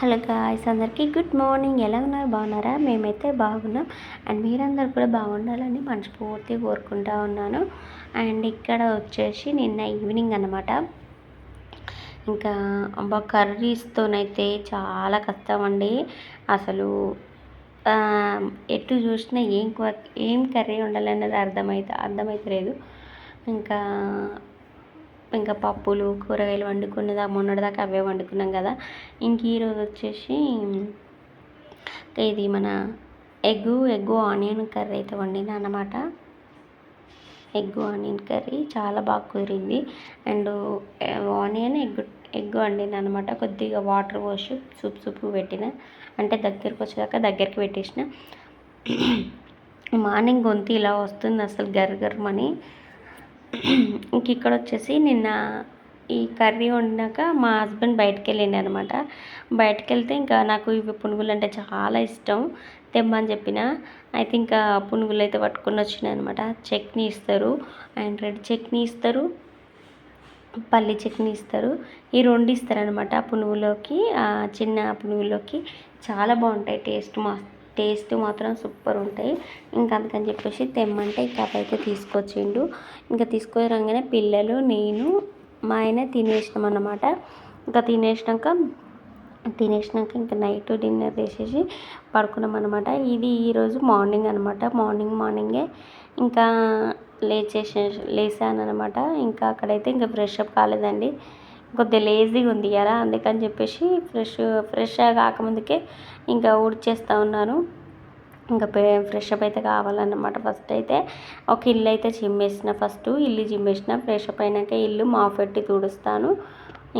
Hello guys అందరికీ good morning ఎలా ఉన్నారు? బాగున్నారా? మేమైతే బాగున్నాం. అండ్ మీరందరూ కూడా బాగుండాలని మనస్ఫూర్తిగా కోరుకుంటా ఉన్నాను. అండ్ ఇక్కడ వచ్చేసి నిన్న ఈవినింగ్ అనమాట ఇంకా అబ్బా కర్రీస్తోనైతే చాలా కష్టం అండి. అసలు ఎటు చూసినా ఏం ఏం కర్రీ ఉండాలన్నది అర్థమైతే అర్థమైతలేదు. ఇంకా ఇంకా పప్పులు కూరగాయలు వండుకున్నదా మొన్నటిదాకా అవే వండుకున్నాం కదా. ఇంక ఈరోజు వచ్చేసి ఇది మన ఎగ్ ఎగ్ ఆనియన్ కర్రీ అయితే వండిన అనమాట ఎగ్ ఆనియన్ కర్రీ చాలా బాగా కుదిరింది. అండ్ ఆనియన్ ఎగ్ ఎగ్ వండిన అనమాట కొద్దిగా వాటర్ పోసి సూప్ సూప్ పెట్టిన. అంటే దగ్గరికి వచ్చేదాకా దగ్గరికి పెట్టేసిన. మార్నింగ్ గొంతు ఇలా వస్తుంది అసలు గర్గర్మని ఇంక ఇక్కడ వచ్చేసి నిన్న ఈ కర్రీ వండినాక మా హస్బెండ్ బయటకు వెళ్ళిండు అనమాట బయటకు వెళ్తే ఇంకా నాకు ఇవి పునుగులు అంటే చాలా ఇష్టం తెమ్మని చెప్పిన. అయితే ఇంకా పునుగులు అయితే పట్టుకొని వచ్చినాయి అనమాట చట్నీ ఇస్తారు అండ్ రెడ్ చట్నీ ఇస్తారు పల్లి చట్నీ ఇస్తారు. ఈ రెండు ఇస్తారనమాట పునుగులోకి చిన్న పునుగులోకి. చాలా బాగుంటాయి టేస్ట్ మస్తు. టేస్ట్ మాత్రం సూపర్ ఉంటాయి. ఇంకా అందుకని చెప్పేసి తెమ్మంటే ఇంకా అయితే తీసుకొచ్చిండు. ఇంకా తీసుకొని రాగానే పిల్లలు నేను మా ఆయన తినేసినాం అన్నమాట. ఇంకా తినేసినాక తినేసినాక ఇంకా నైట్ డిన్నర్ చేసేసి పడుకున్నాం అనమాట ఇది ఈరోజు మార్నింగ్ అనమాట మార్నింగ్ మార్నింగే ఇంకా లేచేసే లేసాను అనమాట ఇంకా అక్కడైతే ఇంకా ఫ్రెష్ అప్ కాలేదండి. కొద్దిగా లేజీగా ఉంది కదా అందుకని చెప్పేసి ఫ్రెష్ ఫ్రెష్ కాకముందుకే ఇంకా ఊడ్చేస్తూ ఉన్నాను. ఇంకా ఫ్రెష్ అప్ అయితే కావాలన్నమాట ఫస్ట్ అయితే. ఒక ఇల్లు అయితే చిమ్మేసిన ఫస్ట్ ఇల్లు చిమ్మేసిన ఫ్రెష్ అప్ అయినాక ఇల్లు మాఫెట్టి తుడుస్తాను.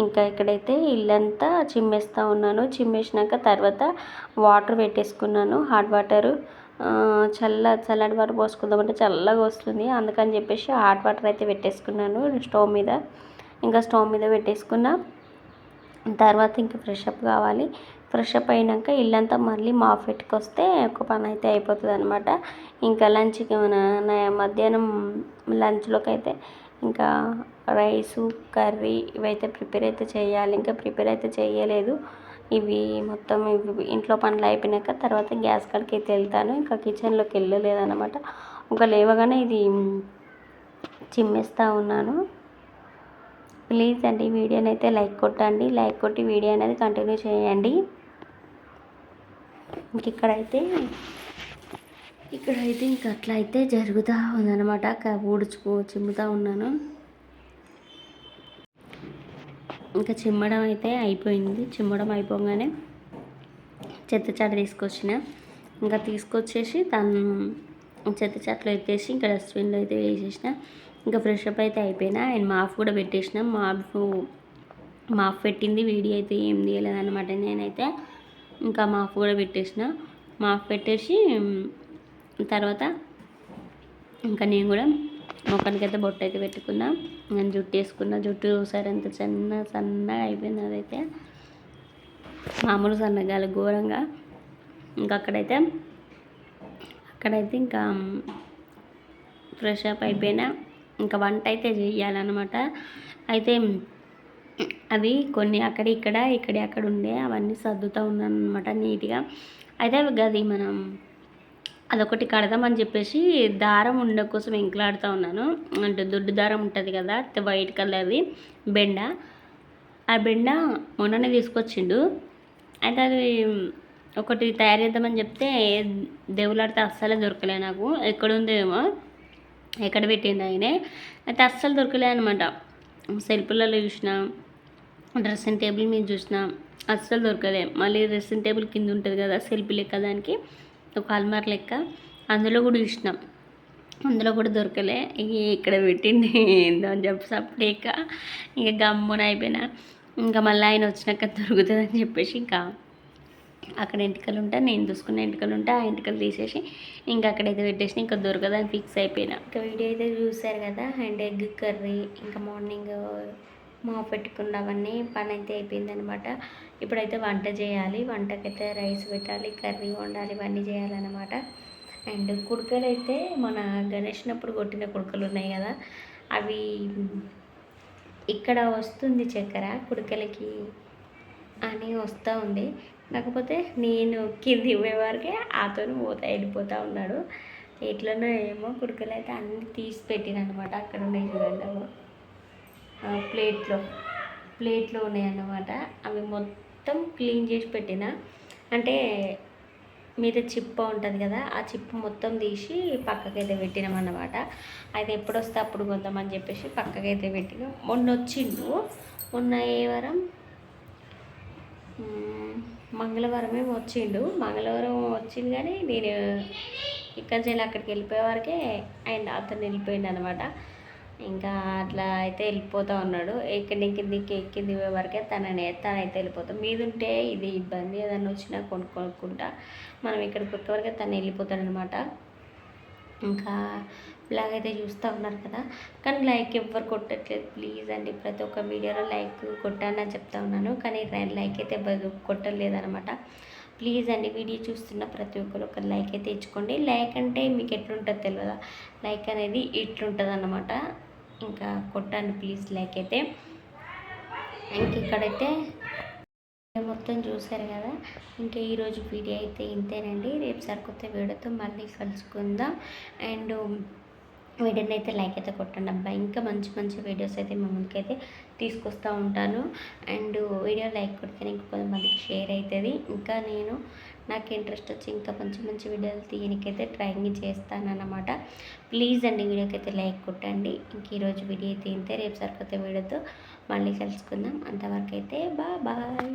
ఇంకా ఇక్కడైతే ఇల్లంతా చిమ్మేస్తూ ఉన్నాను. చిమ్మేసినాక తర్వాత వాటర్ పెట్టేసుకున్నాను హాట్ వాటరు చల్ల చల్లటి వాటర్ పోసుకుందామంటే చల్లగా వస్తుంది. అందుకని చెప్పేసి హాట్ వాటర్ అయితే పెట్టేసుకున్నాను స్టవ్ మీద. ఇంకా స్టవ్ మీద పెట్టేసుకున్న. తర్వాత ఇంకా ఫ్రెష్ అప్ కావాలి. ఫ్రెష్ అప్ అయినాక ఇల్లంతా మళ్ళీ మాఫ్ వస్తే ఒక పని అయితే అయిపోతుంది అనమాట ఇంకా లంచ్కి మన మధ్యాహ్నం లంచ్లోకి అయితే ఇంకా రైసు కర్రీ ఇవైతే ప్రిపేర్ అయితే చేయాలి. ఇంకా ప్రిపేర్ అయితే చేయలేదు. ఇవి మొత్తం ఇవి ఇంట్లో పనులు అయిపోయినాక తర్వాత గ్యాస్ కాడికి అయితే వెళ్తాను. ఇంకా కిచెన్లోకి వెళ్ళలేదు అనమాట ఒక లేవగానే ఇది చిమ్మేస్తూ ఉన్నాను. ప్లీజ్ అండి వీడియోని అయితే లైక్ కొట్టండి. లైక్ కొట్టి వీడియో అనేది కంటిన్యూ చేయండి. ఇంక ఇక్కడైతే ఇక్కడైతే ఇంక అట్లా అయితే జరుగుతూ ఉందన్నమాట. ఊడ్చుకో చిమ్ముతూ ఉన్నాను. ఇంకా చిమ్మడం అయితే అయిపోయింది. చిమ్మడం అయిపోగానే చెత్త చాట తీసుకొచ్చిన. ఇంకా తీసుకొచ్చేసి తను చెత్త చాట్లో ఎత్తేసి ఇంకా డస్ట్బిన్లో అయితే వేసేసిన. ఇంకా ఫ్రెష్ అప్ అయితే అయిపోయినా. అండ్ మాఫ్ కూడా పెట్టేసిన. మాఫ్ మాఫ్ పెట్టింది వీడియో అయితే ఏం తీయలేదన్నమాట. నేనైతే ఇంకా మాఫ్ కూడా పెట్టేసిన. మాఫ్ పెట్టేసి తర్వాత ఇంకా నేను కూడా ముఖానికైతే బొట్టు అయితే పెట్టుకున్నా. నేను జుట్టు వేసుకున్న. జుట్టు సరే అంత చిన్న సన్నగా అయిపోయింది అదైతే. మామూలు సన్నగా ఘోరంగా. ఇంకా అక్కడైతే అక్కడైతే ఇంకా ఫ్రెష్ అప్ అయిపోయినా. ఇంకా వంట అయితే చేయాలన్నమాట. అయితే అవి కొన్ని అక్కడ ఇక్కడ ఇక్కడ అక్కడ ఉండే అవన్నీ సర్దుతూ ఉన్నాను అనమాట నీట్గా. అయితే అది మనం అదొకటి కడదామని చెప్పేసి దారం ఉండ కోసం ఎంకులాడుతూ ఉన్నాను. అంటే దొడ్డు దారం ఉంటుంది కదా వైట్ కలర్ది బెండ. ఆ బెండ మొన్ననే తీసుకొచ్చిండు. అయితే అది ఒకటి తయారు చేద్దామని చెప్తే దేవులాడితే అస్సలే దొరకలే నాకు. ఎక్కడుందేమో ఎక్కడ పెట్టింది ఆయనే? అయితే అస్సలు దొరకలే అనమాట సెల్ఫ్లలో చూసిన డ్రెస్సింగ్ టేబుల్ మీద చూసిన అస్సలు దొరకలే. మళ్ళీ డ్రెస్సింగ్ టేబుల్ కింద ఉంటుంది కదా సెల్ఫీ లెక్క దానికి ఒక అల్మార్ లెక్క అందులో కూడా చూసినాం. అందులో కూడా దొరకలే. ఇక్కడ పెట్టింది ఏందో అని చెప్పి సపరేట్గా ఇంకా గమ్మున అయిపోయినా. ఇంకా మళ్ళీ ఆయన వచ్చినాక దొరుకుతుందని చెప్పేసి ఇంకా అక్కడ ఎంటికలు ఉంటే నేను చూసుకున్న ఎంటికలు ఉంటే ఆ ఎంటికలు తీసేసి ఇంకా అక్కడైతే పెట్టేసి ఇంకా దొరకదని ఫిక్స్ అయిపోయినా. ఇంకా వీడియో అయితే చూసారు కదా అండ్ ఎగ్ కర్రీ ఇంకా మార్నింగ్ మా పెట్టుకున్నవన్నీ పని అయితే అయిపోయిందనమాట. ఇప్పుడైతే వంట చేయాలి వంటకైతే రైస్ పెట్టాలి కర్రీ వండాలి ఇవన్నీ చేయాలన్నమాట అండ్ కుడుకలు అయితే మన గణేష్నప్పుడు కొట్టిన కుడుకలు ఉన్నాయి కదా అవి ఇక్కడ వస్తుంది చక్కెర కుడుకలకి అని వస్తూ ఉంది. కాకపోతే నేను కింది వరకే ఆతోని పోతా వెళ్ళిపోతూ ఉన్నాడు. ఎట్లనో ఏమో కుడుకలు అయితే అన్నీ తీసి పెట్టిన అనమాట అక్కడ ఉన్నాయి చూడండి ప్లేట్లో ప్లేట్లో ఉన్నాయి అన్నమాట. అవి మొత్తం క్లీన్ చేసి పెట్టిన. అంటే మీద చిప్ప ఉంటుంది కదా ఆ చిప్ప మొత్తం తీసి పక్కకైతే పెట్టినాం అయితే అది ఎప్పుడు వస్తే అప్పుడు కొందామని చెప్పేసి పక్కకైతే పెట్టినాం. మొన్న వచ్చిండు. మొన్న ఏ వారం? మంగళవారమే వచ్చిండు. మంగళవారం వచ్చింది కానీ నేను ఇక్కడి నుంచి అక్కడికి వెళ్ళిపోయే వరకే ఆయన అతను వెళ్ళిపోయింది అనమాట ఇంకా అట్లా అయితే వెళ్ళిపోతూ ఉన్నాడు. ఎక్కడి కిందికి ఎక్కింది వరకే తననే తనైతే వెళ్ళిపోతాం. మీదుంటే ఇది ఇబ్బంది ఏదన్నా వచ్చినా కొనుక్కోకుండా మనం ఇక్కడికి వచ్చే వరకే తను వెళ్ళిపోతాడనమాట ఇంకా బ్లాగ్ అయితే చూస్తూ ఉన్నారు కదా. కానీ లైక్ ఎవ్వరు కొట్టట్లేదు. ప్లీజ్ అండి ప్రతి ఒక్క వీడియోలో లైక్ కొట్టానని చెప్తా ఉన్నాను. కానీ లైక్ అయితే కొట్టలేదు అనమాట ప్లీజ్ అండి వీడియో చూస్తున్న ప్రతి ఒక్కరు ఒక లైక్ అయితే ఇచ్చుకోండి లైక్ అంటే మీకు ఎట్లుంటుంది తెలియదా లైక్ అనేది ఇట్లుంటుంది అనమాట ఇంకా కొట్టండి ప్లీజ్ లైక్ అయితే. ఇంక ఇక్కడైతే మొత్తం చూసారు కదా? ఇంకా ఈరోజు వీడియో అయితే ఇంతేనండి. రేపు సరికొత్త వీడియోతో మళ్ళీ కలుసుకుందాం. అండ్ వీడియోని అయితే లైక్ అయితే కొట్టండి అబ్బాయి ఇంకా మంచి మంచి వీడియోస్ అయితే మా ముందుకైతే తీసుకొస్తూ ఉంటాను. అండ్ వీడియో లైక్ కొడితే ఇంకా కొంతమందికి షేర్ అవుతుంది ఇంకా నేను నాకు ఇంట్రెస్ట్ వచ్చి ఇంకా మంచి మంచి వీడియోలు తీయనికైతే ట్రైనింగ్ చేస్తాను ప్లీజ్ అండి వీడియోకి అయితే లైక్ కొట్టండి. ఇంక ఈరోజు వీడియో అయితే ఇంతే. రేపు సరికొత్త వీడియోతో మళ్ళీ కలుసుకుందాం. అంతవరకు అయితే బా బాయ్